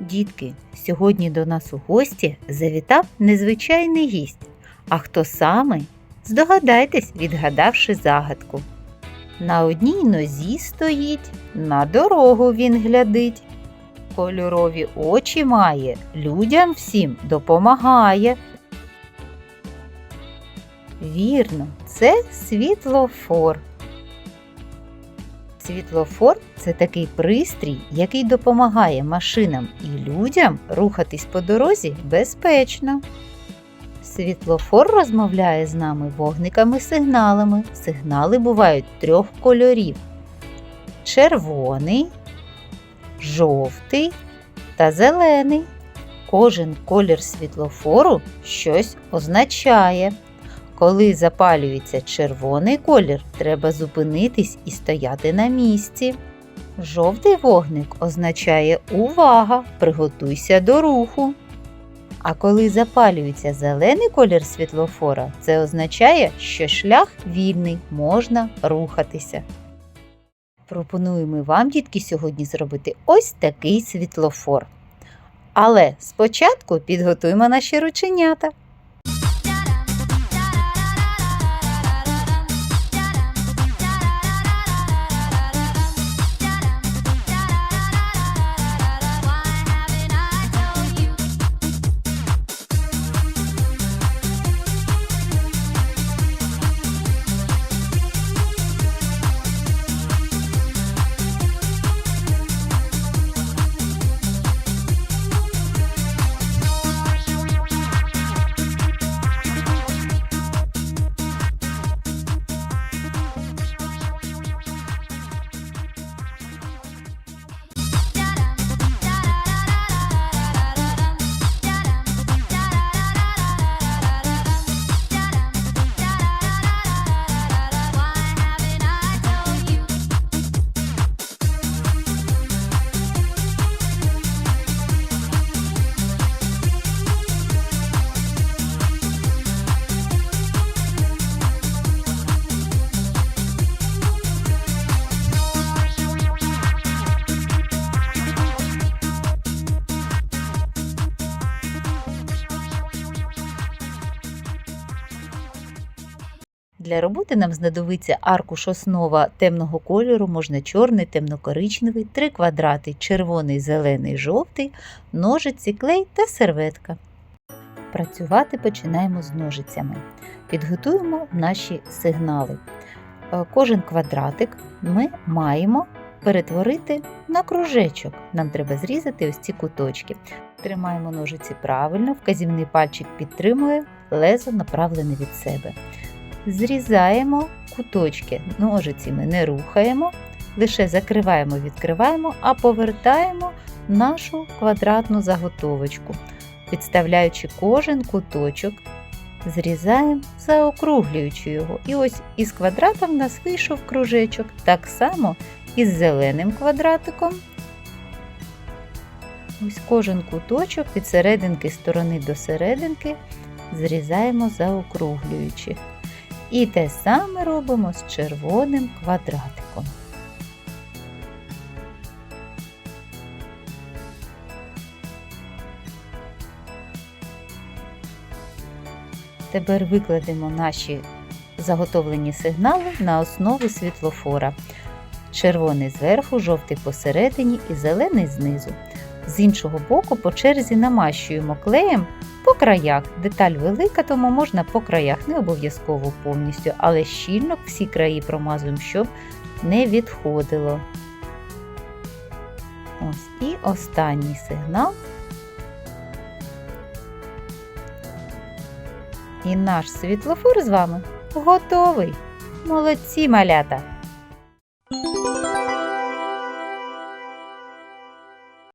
Дітки, сьогодні до нас у гості завітав незвичайний гість. А хто саме? Здогадайтесь, відгадавши загадку. На одній нозі стоїть, на дорогу він глядить. Кольорові очі має, людям всім допомагає. Вірно, це світлофор. Світлофор це такий пристрій, який допомагає машинам і людям рухатись по дорозі безпечно. Світлофор розмовляє з нами вогниками-сигналами. Сигнали бувають трьох кольорів: червоний, жовтий та зелений. Кожен колір світлофору щось означає. Коли запалюється червоний колір, треба зупинитись і стояти на місці. Жовтий вогник означає увага, приготуйся до руху. А коли запалюється зелений колір світлофора, це означає, що шлях вільний, можна рухатися. Пропонуємо вам, дітки, сьогодні зробити ось такий світлофор. Але спочатку підготуємо наші рученята. Для роботи нам знадобиться аркуш основа темного кольору, можна чорний, темно-коричневий, три квадрати червоний, зелений, жовтий, ножиці, клей та серветка. Працювати починаємо з ножицями. Підготуємо наші сигнали. Е, Кожен квадратик ми маємо перетворити на кружечок. Нам треба зрізати ось ці куточки. Тримаємо ножиці правильно, вказівний пальчик підтримує, лезо направлене від себе. Зрізаємо куточки, ножиці ми не рухаємо, лише закриваємо, відкриваємо, а повертаємо нашу квадратну заготовочку. Підставляючи кожен куточок, зрізаємо, заокруглюючи його. І ось із квадрата в нас вийшов кружечок. Так само із зеленим квадратиком. Ось кожен куточок від серединки сторони до серединки зрізаємо заокруглюючи. І те саме робимо з червоним квадратиком. Тепер викладемо наші заготовлені сигнали на основу світлофора. Червоний зверху, жовтий посередині і зелений знизу. З іншого боку по черзі намащуємо клеєм по краях. Деталь велика, тому можна по краях, не обов'язково повністю, але щільно всі краї промазуємо, щоб не відходило. Ось і останній сигнал. І наш світлофор з вами готовий. Молодці малята!